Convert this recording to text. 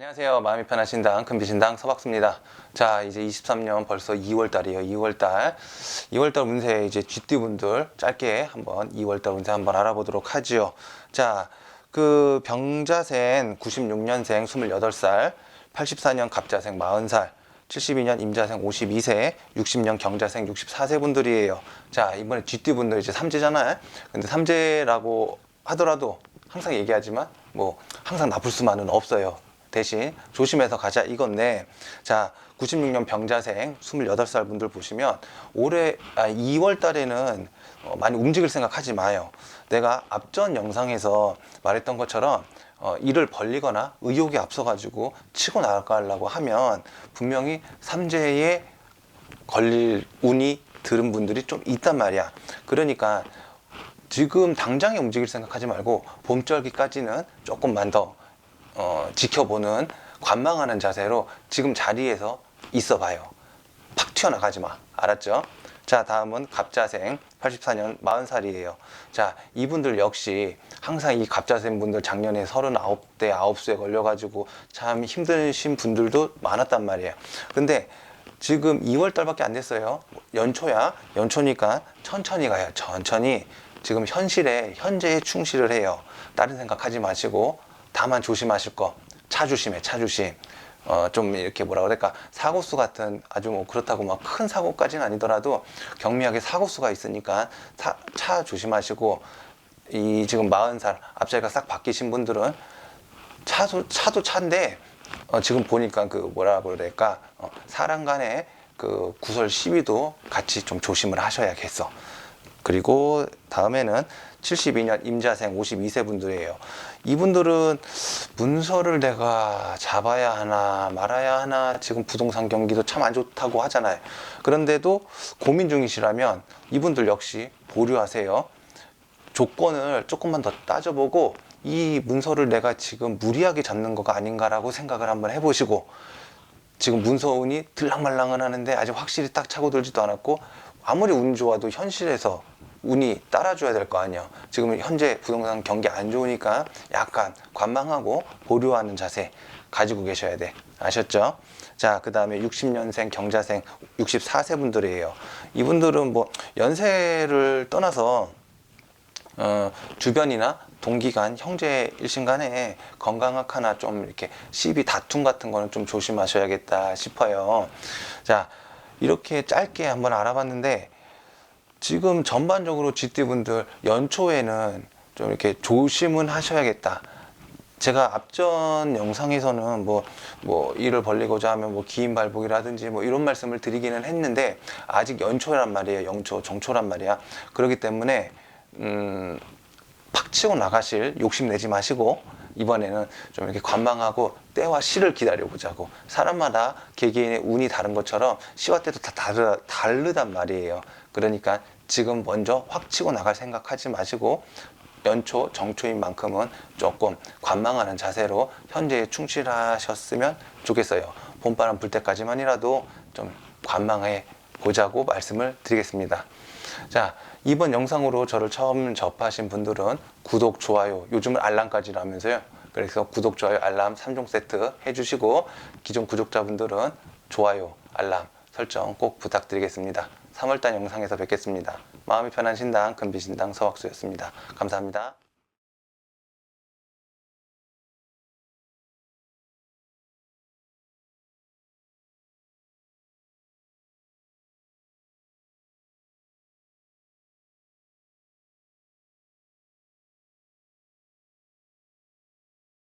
안녕하세요. 마음이 편한 신당, 금비신당 서박수입니다. 자, 이제 23년 벌써 2월달이에요. 2월달. 2월달 운세 이제 쥐띠분들 짧게 한번 2월달 운세 한번 알아보도록 하지요. 자, 그 병자생 96년생 28살, 84년 갑자생 40살, 72년 임자생 52세, 60년 경자생 64세 분들이에요. 자, 이번에 쥐띠 분들 이제 삼재잖아요. 근데 삼재라고 하더라도 항상 얘기하지만 뭐 항상 나쁠 수만은 없어요. 대신 조심해서 가자 이건데 자 96년 병자생 28살 분들 보시면 올해 아, 2월 달에는 어, 많이 움직일 생각하지 마요. 내가 앞전 영상에서 말했던 것처럼 어, 일을 벌리거나 의욕이 앞서가지고 치고 나가려고 하면 분명히 삼재에 걸릴 운이 들은 분들이 좀 있단 말이야. 그러니까 지금 당장에 움직일 생각하지 말고 봄절기까지는 조금만 더 어, 지켜보는 관망하는 자세로 지금 자리에서 있어 봐요. 팍 튀어나가지 마. 알았죠? 자, 다음은 갑자생 84년 40살이에요. 자, 이분들 역시 항상 이 갑자생 분들 작년에 39대 9수에 걸려가지고 참 힘드신 분들도 많았단 말이에요. 근데 지금 2월 달밖에 안 됐어요. 연초야. 연초니까 천천히 가요. 천천히. 지금 현실에, 현재에 충실을 해요. 다른 생각하지 마시고 다만 조심하실 거. 차 조심해, 차 조심. 어, 좀 이렇게 뭐라 그럴까. 사고수 같은 아주 뭐 그렇다고 막 큰 사고까지는 아니더라도 경미하게 사고수가 있으니까 차, 차 조심하시고 이 지금 40살 앞자리가 싹 바뀌신 분들은 차도 차도 차인데 어, 지금 보니까 그 뭐라 그럴까 어, 사람 간의 그 구설 시위도 같이 좀 조심을 하셔야겠어. 그리고 다음에는 72년 임자생 52세 분들이에요. 이분들은 문서를 내가 잡아야 하나 말아야 하나 지금 부동산 경기도 참 안 좋다고 하잖아요. 그런데도 고민 중이시라면 이분들 역시 보류하세요. 조건을 조금만 더 따져보고 이 문서를 내가 지금 무리하게 잡는 거가 아닌가라고 생각을 한번 해보시고 지금 문서운이 들락말랑은 하는데 아직 확실히 딱 차고 들지도 않았고 아무리 운 좋아도 현실에서 운이 따라줘야 될 거 아니야. 지금 현재 부동산 경기 안 좋으니까 약간 관망하고 보류하는 자세 가지고 계셔야 돼. 아셨죠? 자, 그 다음에 60년생 경자생 64세 분들이에요. 이분들은 뭐 연세를 떠나서 어, 주변이나 동기간, 형제 일신 간에 건강학 하나 좀 이렇게 시비 다툼 같은 거는 좀 조심하셔야겠다 싶어요. 자, 이렇게 짧게 한번 알아봤는데 지금 전반적으로 GT분들 연초에는 좀 이렇게 조심은 하셔야겠다. 제가 앞전 영상에서는 뭐, 뭐, 일을 벌리고자 하면 뭐, 기인 발복이라든지 뭐, 이런 말씀을 드리기는 했는데, 아직 연초란 말이에요. 영초, 정초란 말이야. 그렇기 때문에, 음, 팍 치고 나가실 욕심 내지 마시고, 이번에는 좀 이렇게 관망하고 때와 시를 기다려 보자고. 사람마다 개개인의 운이 다른 것처럼 시와 때도 다 다르, 다르단 말이에요. 그러니까 지금 먼저 확 치고 나갈 생각하지 마시고, 연초, 정초인 만큼은 조금 관망하는 자세로 현재에 충실하셨으면 좋겠어요. 봄바람 불 때까지만이라도 좀 관망해 보자고 말씀을 드리겠습니다. 자, 이번 영상으로 저를 처음 접하신 분들은 구독, 좋아요, 요즘은 알람까지라면서요. 그래서 구독, 좋아요, 알람 3종 세트 해주시고 기존 구독자분들은 좋아요, 알람 설정 꼭 부탁드리겠습니다. 3월달 영상에서 뵙겠습니다. 마음이 편한 신당, 금비신당 서학수였습니다. 감사합니다.